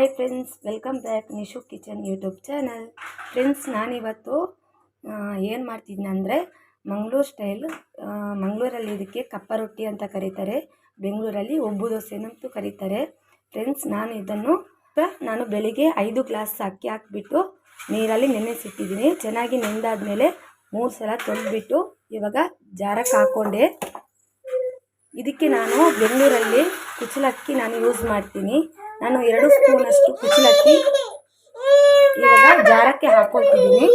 Hi friends welcome back Nishu kitchen YouTube channel friends ನಾನಿವತ್ತು ಏನು ಮಾಡ್ತಿದ್ದೀನಿ ಅಂದರೆ ಮಂಗಳೂರು ಸ್ಟೈಲ್ ಮಂಗಳೂರಲ್ಲಿ ಇದಕ್ಕೆ ಕಪ್ಪ ರೊಟ್ಟಿ ಅಂತ ಕರೀತಾರೆ. ಬೆಂಗಳೂರಲ್ಲಿ ಒಬ್ಬು ದೋಸೆನಂತೂ ಕರೀತಾರೆ. ಫ್ರೆಂಡ್ಸ್ ನಾನು ಇದನ್ನು ನಾನು ಬೆಳಿಗ್ಗೆ ಐದು ಗ್ಲಾಸ್ ಅಕ್ಕಿ ಹಾಕ್ಬಿಟ್ಟು ನೀರಲ್ಲಿ ನೆನೆಸಿಟ್ಟಿದ್ದೀನಿ. ಚೆನ್ನಾಗಿ ನೆಂದಾದ್ಮೇಲೆ ಮೂರು ಸಲ ತೊಳೆದ್ಬಿಟ್ಟು ಇವಾಗ ಜಾರಕ್ಕೆ ಹಾಕ್ಕೊಂಡೆ ಇದಕ್ಕೆ ನಾನು ಬೆಂಗಳೂರಲ್ಲಿ ಕುಚಲಕ್ಕಿ ನಾನು ಯೂಸ್ ಮಾಡ್ತೀನಿ. ನಾನು ಎರಡು ಸ್ಪೂನಷ್ಟು ಕುಚ್ಚಲಕ್ಕಿ ಇವಾಗ ಜಾರಕ್ಕೆ ಹಾಕೊಳ್ತಿದ್ದೀನಿ.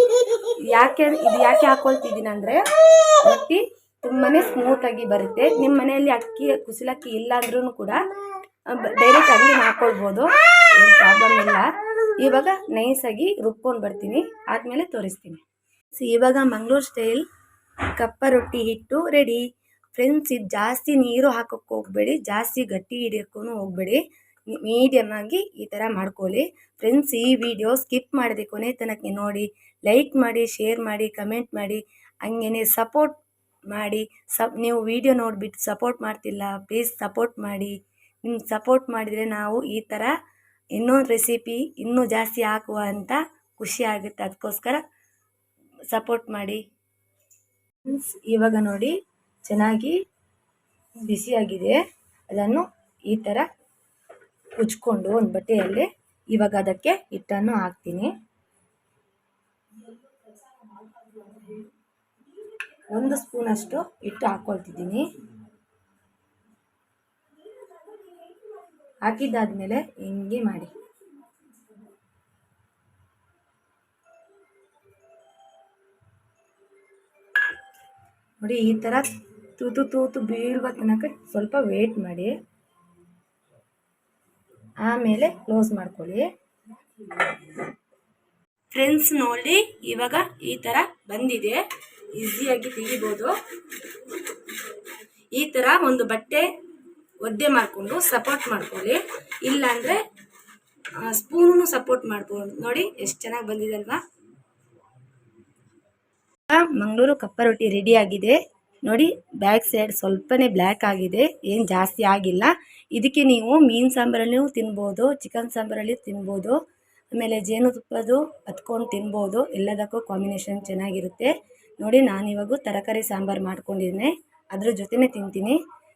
ಯಾಕೆ ಇದು ಯಾಕೆ ಹಾಕ್ಕೊಳ್ತಿದ್ದೀನಿ ಅಂದರೆ ರೊಟ್ಟಿ ತುಂಬಾ ಸ್ಮೂತಾಗಿ ಬರುತ್ತೆ. ನಿಮ್ಮ ಮನೆಯಲ್ಲಿ ಅಕ್ಕಿ ಕುಸಲಕ್ಕಿ ಇಲ್ಲ ಅಂದ್ರೂ ಕೂಡ ಡೈರೆಕ್ಟ್ ಹಂಗೆ ಹಾಕೊಳ್ಬೋದು. ಏನು ಪ್ರಾಬ್ಲಮ್ ಇಲ್ಲ. ಇವಾಗ ನೈಸಾಗಿ ರುಬ್ಕೊಂಡು ಬರ್ತೀನಿ. ಆದಮೇಲೆ ತೋರಿಸ್ತೀನಿ. ಸೊ ಇವಾಗ ಮಂಗಳೂರು ಸ್ಟೈಲ್ ಕಪ್ಪ ರೊಟ್ಟಿ ಹಿಟ್ಟು ರೆಡಿ ಫ್ರೆಂಡ್ಸ್ ಇದು ಜಾಸ್ತಿ ನೀರು ಹಾಕೋಕ್ಕೆ ಹೋಗಬೇಡಿ. ಜಾಸ್ತಿ ಗಟ್ಟಿ ಹಿಡಿಯೋಕ್ಕೂ ಹೋಗಬೇಡಿ. ಮೀಡಿಯಮ್ ಆಗಿ ಈ ಥರ ಮಾಡ್ಕೊಳ್ಳಿ. ಫ್ರೆಂಡ್ಸ್ ಈ ವಿಡಿಯೋ ಸ್ಕಿಪ್ ಮಾಡಿದೆ ಕೊನೆ ತನಕ ನೋಡಿ. ಲೈಕ್ ಮಾಡಿ ಶೇರ್ ಮಾಡಿ ಕಮೆಂಟ್ ಮಾಡಿ. ಹಂಗೇನೆ ಸಪೋರ್ಟ್ ಮಾಡಿ. ಸಪ್, ನೀವು ವಿಡಿಯೋ ನೋಡಿಬಿಟ್ಟು ಸಪೋರ್ಟ್ ಮಾಡ್ತಿಲ್ಲ ಪ್ಲೀಸ್ ಸಪೋರ್ಟ್ ಮಾಡಿ. ನಿಮ್ಗೆ ಸಪೋರ್ಟ್ ಮಾಡಿದರೆ ನಾವು ಈ ಥರ ಇನ್ನೊಂದು ರೆಸಿಪಿ ಇನ್ನೂ ಜಾಸ್ತಿ ಹಾಕುವ ಅಂತ ಖುಷಿ ಆಗುತ್ತೆ. ಅದಕ್ಕೋಸ್ಕರ ಸಪೋರ್ಟ್ ಮಾಡಿ. ಇವಾಗ ನೋಡಿ ಚೆನ್ನಾಗಿ ಬಿಸಿಯಾಗಿದೆ ಅದನ್ನು ಈ ಥರ ಉಜ್ಕೊಂಡು ಒಂದು ಬಟ್ಟೆಯಲ್ಲಿ ಇವಾಗ ಅದಕ್ಕೆ ಹಿಟ್ಟನ್ನು ಹಾಕ್ತೀನಿ. ಒಂದು ಸ್ಪೂನಷ್ಟು ಹಿಟ್ಟು ಹಾಕ್ಕೊಳ್ತಿದ್ದೀನಿ ಹಾಕಿದ್ದಾದ್ಮೇಲೆ ಹಿಂಗೆ ಮಾಡಿ. ನೋಡಿ ಈ ಥರ ತೂತು ತೂತು ಬೀಳುವ ತನಕ ಸ್ವಲ್ಪ ವೇಟ್ ಮಾಡಿ. ಆಮೇಲೆ ಕ್ಲೋಸ್ ಮಾಡ್ಕೊಳ್ಳಿ. ಫ್ರೆಂಡ್ಸ್ ನೋಡಿ, ಇವಾಗ ಈ ಥರ ಬಂದಿದೆ. ಈಸಿಯಾಗಿ ತೆಗಿಬೋದು. ಈ ಥರ ಒಂದು ಬಟ್ಟೆ ಒದ್ದೆ ಮಾಡಿಕೊಂಡು ಸಪೋರ್ಟ್ ಮಾಡ್ಕೊಳ್ಳಿ. ಇಲ್ಲಾಂದರೆ ಸ್ಪೂನು ಸಪೋರ್ಟ್ ಮಾಡ್ಬೋದು. ನೋಡಿ, ಎಷ್ಟು ಚೆನ್ನಾಗಿ ಬಂದಿದೆ ಅಲ್ವಾ? ಮಂಗಳೂರು ಕಪ್ಪ ರೊಟ್ಟಿ ರೆಡಿ ಆಗಿದೆ. ನೋಡಿ ಬ್ಯಾಕ್ ಸೈಡ್ ಸ್ವಲ್ಪನೇ ಬ್ಲ್ಯಾಕ್ ಆಗಿದೆ, ಏನು ಜಾಸ್ತಿ ಆಗಿಲ್ಲ. ಇದಕ್ಕೆ ನೀವು ಮೀನು ಸಾಂಬಾರಲ್ಲಿಯೂ ತಿನ್ಬೋದು ಚಿಕನ್ ಸಾಂಬಾರಲ್ಲಿ ತಿನ್ಬೋದು, ಆಮೇಲೆ ಜೇನುತುಪ್ಪದು ಹತ್ಕೊಂಡು ತಿನ್ಬೋದು, ಎಲ್ಲದಕ್ಕೂ ಕಾಂಬಿನೇಷನ್ ಚೆನ್ನಾಗಿರುತ್ತೆ. ನೋಡಿ ನಾನಿವಾಗ ತರಕಾರಿ ಸಾಂಬಾರು ಮಾಡ್ಕೊಂಡಿದ್ದೀನಿ ಅದ್ರ ಜೊತೆನೇ ತಿಂತೀನಿ.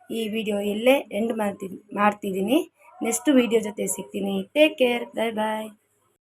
ಈ ವಿಡಿಯೋ ಇಲ್ಲೇ ಎಂಡ್ ಮಾಡ್ತೀನಿ ಮಾಡ್ತಿದ್ದೀನಿ. ನೆಕ್ಸ್ಟ್ ವಿಡಿಯೋ ಜೊತೆ ಸಿಗ್ತೀನಿ. ಟೇಕ್ ಕೇರ್ ಬಾಯ್ ಬಾಯ್